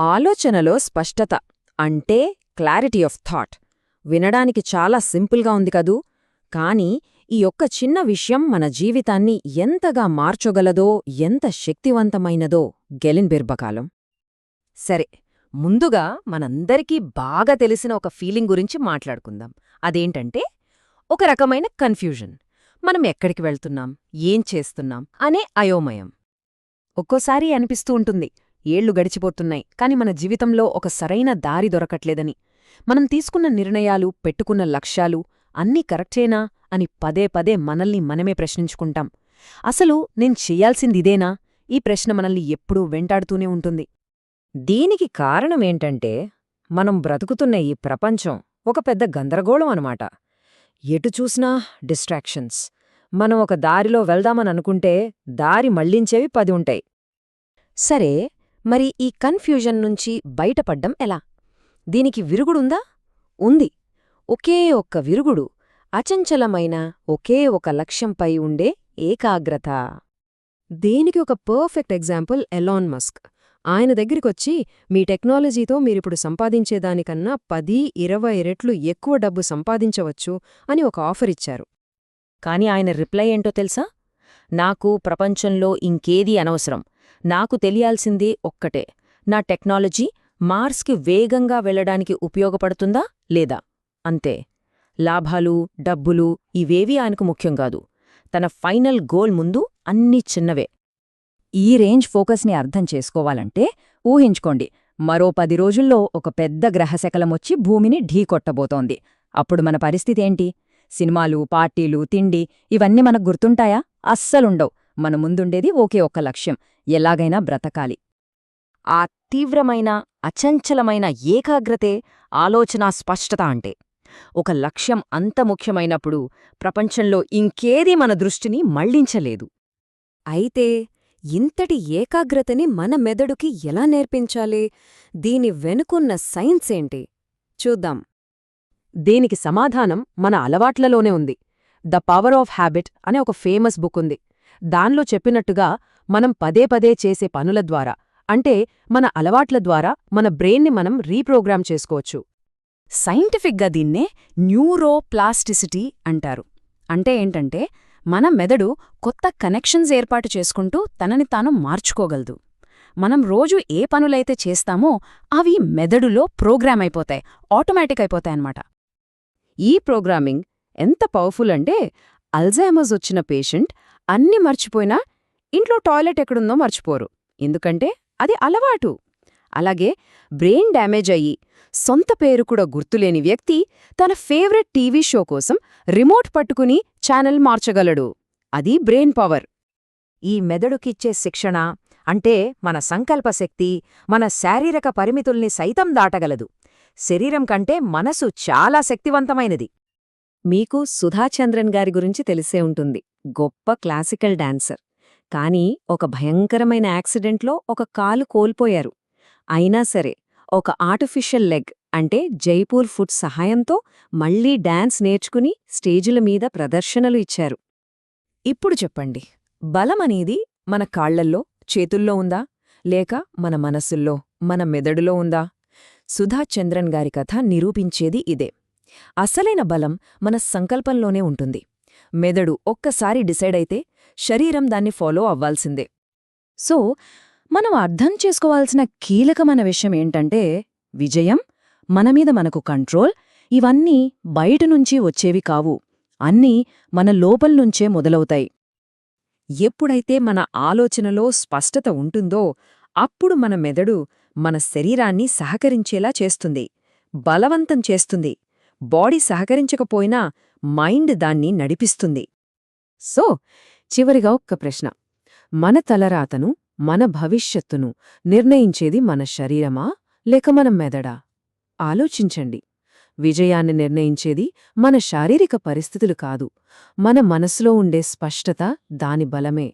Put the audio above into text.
ఆలోచనలో స్పష్టత అంటే క్లారిటీ ఆఫ్ థాట్ వినడానికి చాలా సింపుల్గా ఉంది కదూ? కాని ఈ ఒక్క చిన్న విషయం మన జీవితాన్ని ఎంతగా మార్చగలదో ఎంత శక్తివంతమైనదో గెలిన్బిర్బకాలం సరే ముందుగా మనందరికీ బాగా తెలిసిన ఒక ఫీలింగ్ గురించి మాట్లాడుకుందాం. అదేంటంటే ఒక రకమైన కన్ఫ్యూజన్. మనం ఎక్కడికి వెళ్తున్నాం? ఏం చేస్తున్నాం? అనే అయోమయం. ఒక్కోసారి అనిపిస్తూ ఉంటుంది ఏళ్ళు గడిచిపోతున్నాయి. కాని మన జీవితంలో ఒక సరైన దారి దొరకట్లేదని. మనం తీసుకున్న నిర్ణయాలు పెట్టుకున్న లక్ష్యాలు అన్నీ కరెక్టేనా అని పదే పదే మనల్ని మనమే ప్రశ్నించుకుంటాం. అసలు నేను చెయ్యాల్సిందిదేనా ఈ ప్రశ్న మనల్ని ఎప్పుడూ వెంటాడుతూనే ఉంటుంది. దీనికి కారణమేంటంటే మనం బ్రతుకుతున్న ఈ ప్రపంచం ఒక పెద్ద గందరగోళం అనమాట ఎటు చూసినా డిస్ట్రాక్షన్స్. మనం ఒక దారిలో వెళ్దామననుకుంటే దారి మళ్ళించేవి పది ఉంటాయి. సరే మరి ఈ కన్ఫ్యూజన్ నుంచి బయటపడ్డం ఎలా? దీనికి విరుగుడుందా? ఉంది. ఒకే ఒక్క విరుగుడు అచంచలమైన ఒకే ఒక లక్ష్యంపై ఉండే ఏకాగ్రత. దీనికి ఒక పర్ఫెక్ట్ ఎగ్జాంపుల్ ఎలాన్ మస్క్. ఆయన దగ్గరికొచ్చి మీ టెక్నాలజీతో మీరిప్పుడు సంపాదించేదానికన్నా పది ఇరవై రెట్లు ఎక్కువ డబ్బు సంపాదించవచ్చు అని ఒక ఆఫర్ ఇచ్చారు. కాని ఆయన రిప్లై ఏంటో తెలుసా? నాకు ప్రపంచంలో ఇంకేదీ అనవసరం. నాకు తెలియాల్సింది ఒక్కటే. నా టెక్నాలజీ మార్స్కి వేగంగా వెళ్ళడానికి ఉపయోగపడుతుందా లేదా? అంతే. లాభాలు డబ్బులు ఇవేవీ ఆయనకు ముఖ్యం కాదు. తన ఫైనల్ గోల్ ముందు అన్నీ చిన్నవే. ఈ రేంజ్ ఫోకస్ని అర్థం చేసుకోవాలంటే ఊహించుకోండి. మరో పది రోజుల్లో ఒక పెద్ద గ్రహశకలమొచ్చి భూమిని ఢీకొట్టబోతోంది అప్పుడు మన పరిస్థితేంటి సినిమాలు పార్టీలు తిండి ఇవన్నీ మనకు గుర్తుంటాయా? అస్సలుండవు. మన ముందుండేది ఒకే ఒక్క లక్ష్యం ఎలాగైనా బ్రతకాలి. ఆ తీవ్రమైన అచంచలమైన ఏకాగ్రతే ఆలోచనా స్పష్టత అంటే ఒక లక్ష్యం అంత ముఖ్యమైనప్పుడు ప్రపంచంలో ఇంకేదీ మన దృష్టిని మళ్ళించలేదు. అయితే ఇంతటి ఏకాగ్రతని మన మెదడుకి ఎలా నేర్పించాలి? దీని వెనుకున్న సైన్స్ ఏంటి? చూద్దాం. దీనికి సమాధానం మన అలవాట్లలోనే ఉంది. ద పవర్ ఆఫ్ హ్యాబిట్ అనే ఒక ఫేమస్ బుక్ ఉంది. దాన్లో చెప్పినట్టుగా మనం పదే పదే చేసే పనుల ద్వారా అంటే మన అలవాట్ల ద్వారా మన బ్రెయిన్ని మనం రీప్రోగ్రామ్ చేసుకోవచ్చు. సైంటిఫిక్గా దీన్నే న్యూరోప్లాస్టిసిటీ అంటారు. అంటే ఏంటంటే మన మెదడు కొత్త కనెక్షన్స్ ఏర్పాటు చేసుకుంటూ తనని తాను మార్చుకోగలదు. మనం రోజు ఏ పనులైతే చేస్తామో అవి మెదడులో ప్రోగ్రామ్ అయిపోతాయి ఆటోమేటిక్ అయిపోతాయన్నమాట ఈ ప్రోగ్రామింగ్ ఎంత పవర్ఫుల్ అంటే అల్జైమర్స్ వచ్చిన పేషెంట్ అన్ని మర్చిపోయినా ఇంట్లో టాయిలెట్ ఎక్కడుందో మర్చిపోరు. ఎందుకంటే అది అలవాటు. అలాగే బ్రెయిన్ డ్యామేజ్ అయ్యి సొంత పేరు కూడా గుర్తులేని వ్యక్తి తన ఫేవరెట్ టీవీ షో కోసం రిమోట్ పట్టుకుని ఛానల్ మార్చగలడు. అది బ్రెయిన్ పవర్. ఈ మెదడుకిచ్చే శిక్షణ అంటే మన సంకల్పశక్తి మన శారీరక పరిమితుల్ని సైతం దాటగలదు. శరీరం కంటే మనసు చాలా శక్తివంతమైనది. మీకు సుధాచంద్రన్ గారి గురించి తెలిసే ఉంటుంది. గొప్ప క్లాసికల్ డాన్సర్. కానీ ఒక భయంకరమైన యాక్సిడెంట్లో ఒక కాలు కోల్పోయారు. అయినా సరే ఒక ఆర్టిఫిషియల్ లెగ్ అంటే జైపూర్ ఫుడ్ సహాయంతో మళ్ళీ డాన్స్ నేర్చుకుని స్టేజుల మీద ప్రదర్శనలు ఇచ్చారు. ఇప్పుడు చెప్పండి. బలమనేది మన కాళ్ళల్లో చేతుల్లో ఉందా? లేక మన మనసుల్లో మన మెదడులో ఉందా? సుధాచంద్రన్ గారి కథ నిరూపించేది ఇదే. అసలైన బలం మన సంకల్పంలోనే ఉంటుంది. మెదడు ఒక్కసారి డిసైడైతే శరీరం దాన్ని ఫాలో అవ్వాల్సిందే. సో మనం అర్థం చేసుకోవాల్సిన కీలకమైన విషయం ఏంటంటే విజయం మనమీద మనకు కంట్రోల్ ఇవన్నీ బయటనుంచి వచ్చేవి కావు. అన్నీ మన లోపల్నుంచే మొదలవుతాయి. ఎప్పుడైతే మన ఆలోచనలో స్పష్టత ఉంటుందో అప్పుడు మన మెదడు మన శరీరాన్ని సహకరించేలా చేస్తుంది బలవంతం చేస్తుంది. బాడీ సహకరించకపోయినా మైండ్ దాన్ని నడిపిస్తుంది. సో చివరిగా ఒక్క ప్రశ్న. మన తలరాతను మన భవిష్యత్తును నిర్ణయించేది మన శరీరమా లేక మన మెదడా? ఆలోచించండి. విజయాన్ని నిర్ణయించేది మన శారీరక పరిస్థితులు కాదు. మన మనసులో ఉండే స్పష్టత దాని బలమే.